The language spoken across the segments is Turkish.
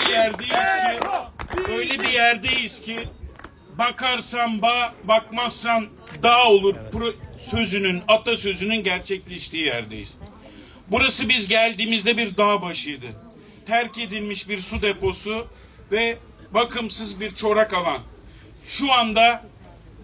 bir yerdeyiz ki öyle bir yerdeyiz ki bakarsan bağ, bakmazsan dağ olur pro- sözünün, atasözünün gerçekleştiği yerdeyiz. Burası biz geldiğimizde bir dağ başıydı. Terk edilmiş bir su deposu ve bakımsız bir çorak alan. Şu anda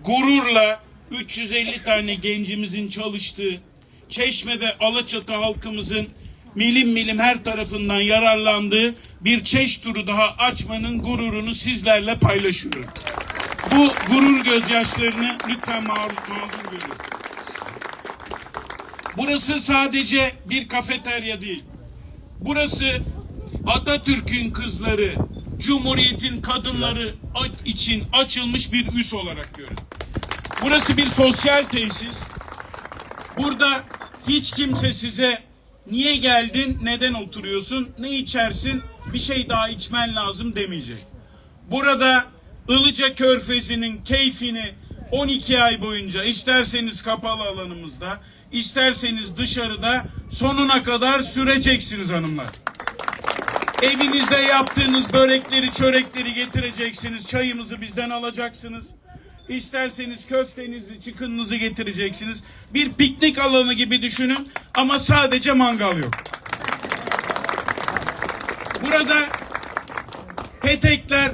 gururla 350 tane gencimizin çalıştığı, Çeşme'de Alaçatı halkımızın milim milim her tarafından yararlandığı bir çeş turu daha açmanın gururunu sizlerle paylaşıyorum. Bu gurur gözyaşlarını lütfen maruz, mazur görün. Burası sadece bir kafeterya değil. Burası Atatürk'ün kızları, Cumhuriyet'in kadınları için açılmış bir üs olarak görün. Burası bir sosyal tesis. Burada hiç kimse size niye geldin, neden oturuyorsun, ne içersin, bir şey daha içmen lazım demeyecek. Burada Ilıca Körfezi'nin keyfini 12 ay boyunca isterseniz kapalı alanımızda, isterseniz dışarıda sonuna kadar süreceksiniz hanımlar. Evinizde yaptığınız börekleri, çörekleri getireceksiniz. Çayımızı bizden alacaksınız. İsterseniz köftenizi, çıkınınızı getireceksiniz. Bir piknik alanı gibi düşünün ama sadece mangal yok. Burada petekler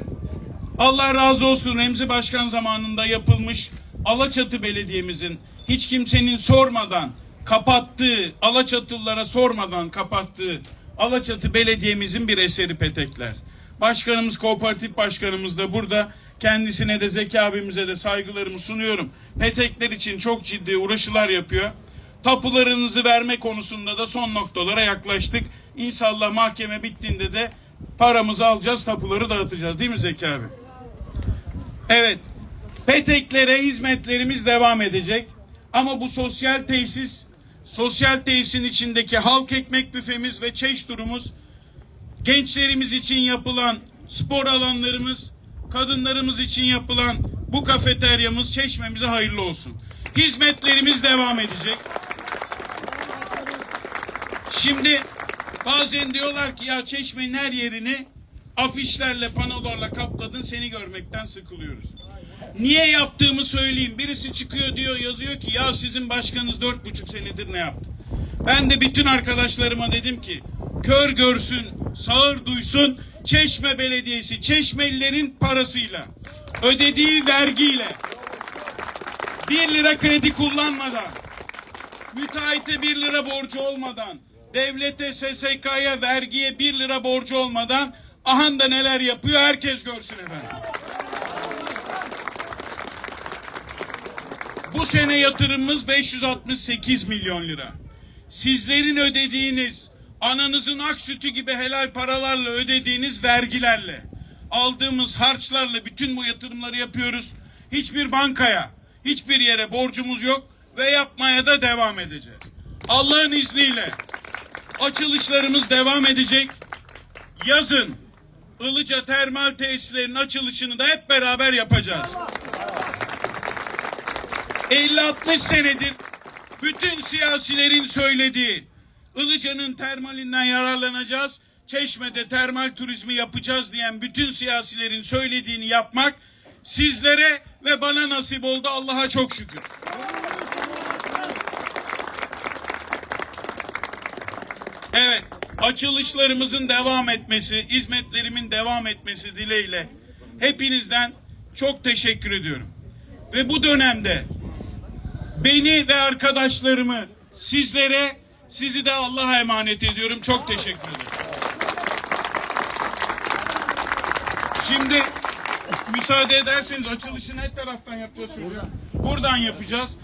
Allah razı olsun Remzi Başkan zamanında yapılmış Alaçatı Belediye'mizin hiç kimsenin sormadan kapattığı, Alaçatılılara sormadan kapattığı Alaçatı Belediye'mizin bir eseri petekler. Başkanımız, kooperatif başkanımız da burada. Kendisine de Zeki abimize de saygılarımı sunuyorum. Petekler için çok ciddi uğraşılar yapıyor. Tapularınızı verme konusunda da son noktalara yaklaştık. İnşallah mahkeme bittiğinde de paramızı alacağız, tapuları dağıtacağız. Değil mi Zeki abi? Evet. Peteklere hizmetlerimiz devam edecek. Ama bu sosyal tesis, sosyal tesisin içindeki halk ekmek büfemiz ve çeş turumuz, gençlerimiz için yapılan spor alanlarımız, kadınlarımız için yapılan bu kafeteryamız, çeşmemize hayırlı olsun. Hizmetlerimiz devam edecek. Şimdi bazen diyorlar ki ya çeşmenin her yerini afişlerle, panolarla kapladın seni görmekten sıkılıyoruz. Niye yaptığımı söyleyeyim. Birisi çıkıyor diyor yazıyor ki ya sizin başkanınız dört buçuk senedir ne yaptı? Ben de bütün arkadaşlarıma dedim ki kör görsün, sağır duysun Çeşme Belediyesi Çeşmelilerin parasıyla ödediği vergiyle bir lira kredi kullanmadan müteahhite bir lira borcu olmadan, devlete, SSK'ya, vergiye bir lira borcu olmadan ahan da neler yapıyor herkes görsün efendim. Bu sene yatırımımız 568 milyon lira. Sizlerin ödediğiniz, ananızın ak sütü gibi helal paralarla ödediğiniz vergilerle, aldığımız harçlarla bütün bu yatırımları yapıyoruz. Hiçbir bankaya, hiçbir yere borcumuz yok ve yapmaya da devam edeceğiz. Allah'ın izniyle açılışlarımız devam edecek. Yazın Ilıca termal tesislerin açılışını da hep beraber yapacağız. 50-60 senedir bütün siyasilerin söylediği Ilıca'nın termalinden yararlanacağız. Çeşme'de termal turizmi yapacağız diyen bütün siyasilerin söylediğini yapmak sizlere ve bana nasip oldu Allah'a çok şükür. Evet, açılışlarımızın devam etmesi, hizmetlerimin devam etmesi dileğiyle hepinizden çok teşekkür ediyorum. Ve bu dönemde beni ve arkadaşlarımı sizlere, sizi de Allah'a emanet ediyorum. Çok teşekkür ederim. Şimdi müsaade ederseniz açılışını ne taraftan yapacağız? Buradan yapacağız.